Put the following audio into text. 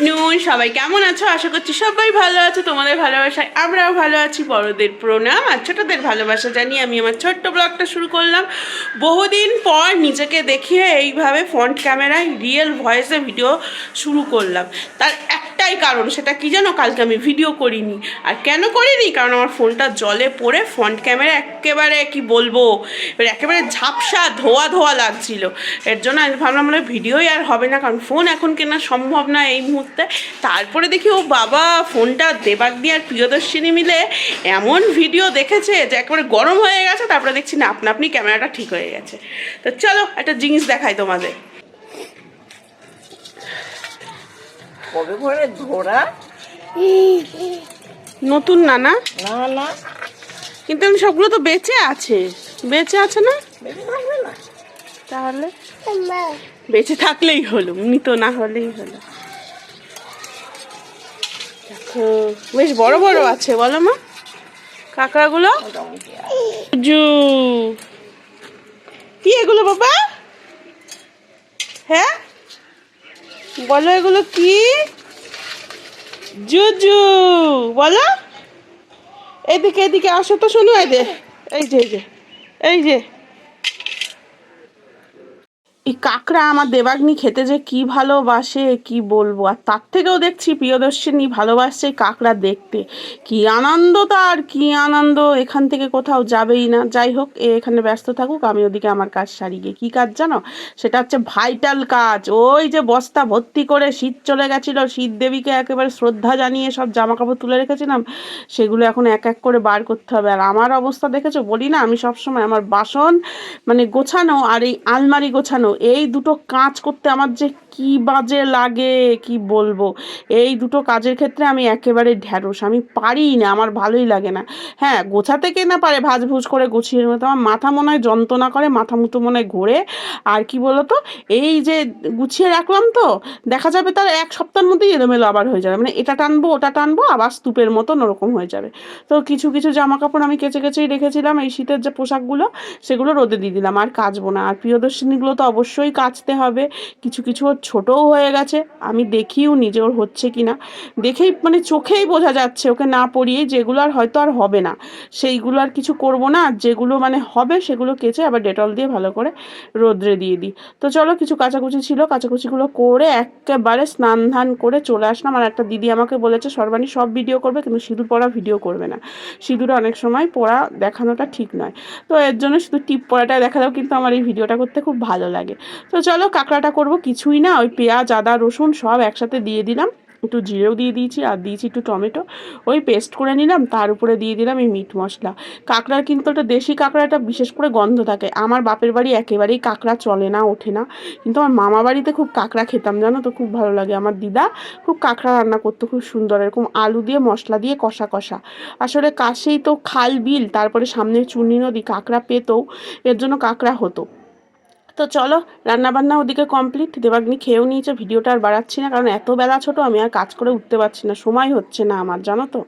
Afternoon সবাই কেমন আছো? আশা করছি সবাই ভালো আছো, তোমাদের ভালোবাসায় আমরাও ভালো আছি। বড়দের প্রণাম আর ছোটদের ভালোবাসা জানি আমি আমার ছোট্ট ব্লগটা শুরু করলাম। বহুদিন পর নিজেকে দেখিয়ে এইভাবে ফ্রন্ট ক্যামেরায় রিয়েল ভয়েসে ভিডিও শুরু করলাম। তার একটাই কারণ, সেটা কি জানো? কালকে আমি ভিডিও করিনি। আর কেন করিনি? কারণ আমার ফোনটা জলে পড়ে ফ্রন্ট ক্যামেরা একেবারে, কি বলব? এবার একেবারে ঝাপসা, ধোয়া ধোয়া লাগছিল। এর জন্য আমি ভাবলাম, বলে ভিডিওই আর হবে না, কারণ ফোন এখন কেনা সম্ভব না এই মুহূর্তে। তারপরে দেখি, ও বাবা ফোনটা দেবাগ্নি আর প্রিয়দর্শিনী মিলে এমন ভিডিও দেখেছে যে একেবারে গরম হয়ে গেছে, তারপরে দেখছি, না আপনা আপনি ক্যামেরাটা ঠিক হয়ে গেছে। তো চলো, একটা জিনিস দেখাই তোমাদের। কবে করে ধরা নতুন না না না। না কিন্তু আমি সবগুলো তো বেঁচে আছে। বেঁচে আছে না? তাহলে? বেঁচে থাকলেই হলো মৃত না হলেই হলো। দেখো বেশ বড় বড় আছে বলো মা। কাঁকড়াগুলো? জু। কি এগুলো বাবা? হ্যাঁ? বলো এগুলো কি? জুজু, বলো। এদিকে এদিকে, আসো তো শোনো যে এই যে এই যে এই যে। এই কাঁকড়া আমার দেবাগ্নি খেতে যে কি ভালোবাসে, কি বলব? আর তার থেকেও দেখছি প্রিয়দর্শিনী ভালোবাসছে কাঁকড়া দেখতে। কি আনন্দ তার, কি আনন্দ, এখান থেকে কোথাও যাবেই না। যাই হোক, এ এখানে ব্যস্ত থাকুক, আমি ওদিকে আমার কাজ সারি গিয়ে। কী কাজ জানো? সেটা হচ্ছে ভাইটাল কাজ। ওই যে বস্তা ভর্তি করে শীত চলে গেছিল, শীত দেবীকে একেবারে শ্রদ্ধা জানিয়ে সব জামা কাপড় তুলে রেখেছিলাম। সেগুলো এখন এক এক করে বার করতে হবে। আর আমার অবস্থা দেখেছ? বলি না, আমি সবসময় আমার বাসন মানে গোছানো আর এই আলমারি গোছানো এই দুটো কাজ করতে আমার যে কি বাজে লাগে, কি বলব? এই দুটো কাজের ক্ষেত্রে আমি একেবারে ঢ্যাঁড়স। আমি পারি না আমার ভালোই লাগে না। হ্যাঁ গোছাতে কে না পারে ভাজ ভুজ করে গুছিয়ে মতো আমার মাথা মনে হয় যন্ত্রণা করে, মাথা মুতো মনে হয় ঘোরে। আর কি বলতো? এই যে গুছিয়ে রাখলাম তো, দেখা যাবে তার এক সপ্তাহের মধ্যেই এলোমেলো আবার হয়ে যাবে। মানে এটা টানবো, ওটা টানবো, আবার স্তূপের মতন ওরকম হয়ে যাবে। তো কিছু কিছু জামা কাপড় আমি কেচে, কেচেই রেখেছিলাম, এই শীতের যে পোশাকগুলো, সেগুলো রোদে দিয়ে দিলাম, আর কাচবো না। আর প্রিয়দর্শিনীগুলো তো অবশ্যই কাচতে হবে। কিছু কিছু ওর ছোটোও হয়ে গেছে। আমি দেখিও নি যে ওর হচ্ছে কি না দেখেই মানে চোখেই বোঝা যাচ্ছে ওকে না পরিয়ে যেগুলো আর হয়তো আর হবে না। সেইগুলো আর কিছু করব না। যেগুলো মানে হবে সেগুলো কেচে আবার ডেটল দিয়ে ভালো করে রোদ্রে দিয়ে দিই। তো চলো কিছু কাচাকুচি ছিল। কাচাকুচিগুলো করে একেবারে স্নান ধান করে চলে আসলাম। আর একটা দিদি আমাকে বলেছে, সর্বাণী সব ভিডিও করবে, কিন্তু সিঁদুর পরা ভিডিও করবে না। সিঁদুর অনেক সময় পরা দেখানোটা ঠিক নয়। তো এর জন্য শুধু টিপ পরাটা দেখালেও কিন্তু আমার এই ভিডিওটা করতে খুব ভালো লাগে। তো চলো কাঁকড়াটা করব। কিছুই না, ওই পেঁয়াজ, আদা, রসুন সব একসাথে দিয়ে দিলাম। একটু জিরেও দিয়ে দিয়েছি আর দিয়েছি একটু টমেটো। ওই পেস্ট করে নিলাম, তার উপরে দিয়ে দিলাম এই মিট মশলা। কাঁকড়ার কিন্তু একটা দেশি কাঁকড়াটা বিশেষ করে গন্ধ থাকে। আমার বাপের বাড়ি একেবারেই কাঁকড়া চলে না, ওঠে না। কিন্তু আমার মামা বাড়িতে খুব কাঁকড়া খেতাম, জানো তো? খুব ভালো লাগে। আমার দিদা খুব কাঁকড়া রান্না করতো, খুব সুন্দর। এরকম আলু দিয়ে, মশলা দিয়ে কষা কষা। আসলে কাশেই তো খাল বিল, তারপরে সামনে চুনি নদী, কাঁকড়া পেতেও এর জন্য কাঁকড়া হতো। তো চলো, রান্নাবান্না ওদিকে কমপ্লিট দেবাগ্নি খেয়েও নিয়েছে, ভিডিওটা আর বাড়াচ্ছি না, কারণ এত বেলা ছোট, আমি আর কাজ করে উঠতে পারছি না, সময় হচ্ছে না আমার, জানো তো।